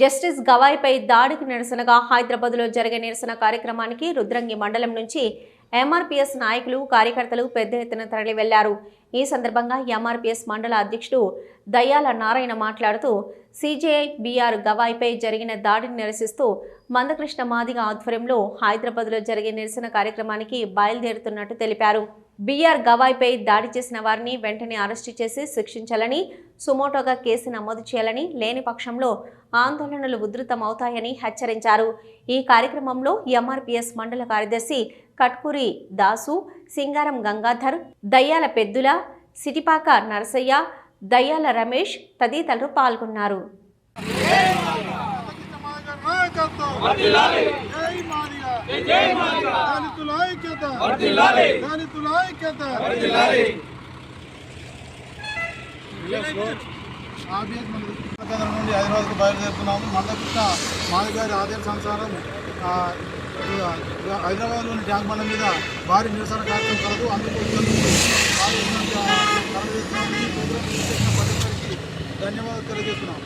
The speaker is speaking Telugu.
జస్టిస్ గవాయిపై దాడికి నిరసనగా హైదరాబాద్లో జరిగే నిరసన కార్యక్రమానికి రుద్రంగి మండలం నుంచి ఎంఆర్పీఎస్ నాయకులు కార్యకర్తలు పెద్ద ఎత్తున తరలి వెళ్ళారు. ఈ సందర్భంగా ఎంఆర్పీఎస్ మండల అధ్యక్షుడు దయ్యాల నారాయణ మాట్లాడుతూ సిజేఐ బీఆర్ గవాయిపై జరిగిన దాడిని నిరసిస్తూ మందకృష్ణ మాదిగ ఆధ్వర్యంలో హైదరాబాద్లో జరిగే నిరసన కార్యక్రమానికి బయలుదేరుతున్నట్టు తెలిపారు. బీఆర్ గవాయ్పై దాడి చేసిన వారిని వెంటనే అరెస్టు చేసి శిక్షించాలని సుమోటోగా కేసు నమోదు చేయాలని లేని పక్షంలో ఆందోళనలు ఉధృతమవుతాయని హెచ్చరించారు. ఈ కార్యక్రమంలో ఎంఆర్పీఎస్ మండల కార్యదర్శి కట్కూరి దాసు సింగారం గంగాధర్ దయ్యాల పెద్దుల సిటిపాక నరసయ్య దయ్యాల రమేష్ తదితరులు పాల్గొన్నారు. జై ఐక్యత దళితుల ఐక్యత ఆర్బీఎస్ మన కేంద్రం నుండి హైదరాబాద్కు బయలుదేరుతున్నాము. మందకృష్ణ మాది గారి ఆదేశానుసారం ఆ, హైదరాబాద్లోని ట్యాంక్ బండ మీద భారీ నిరసన కార్యక్రమం కలదు. అందుకు ఇక్కడి భారీ తరలిస్తున్నాము. ఈ ప్రోగ్రాం చేసిన ప్రతి ఒక్కరికి ధన్యవాదాలు తెలియజేస్తున్నాం.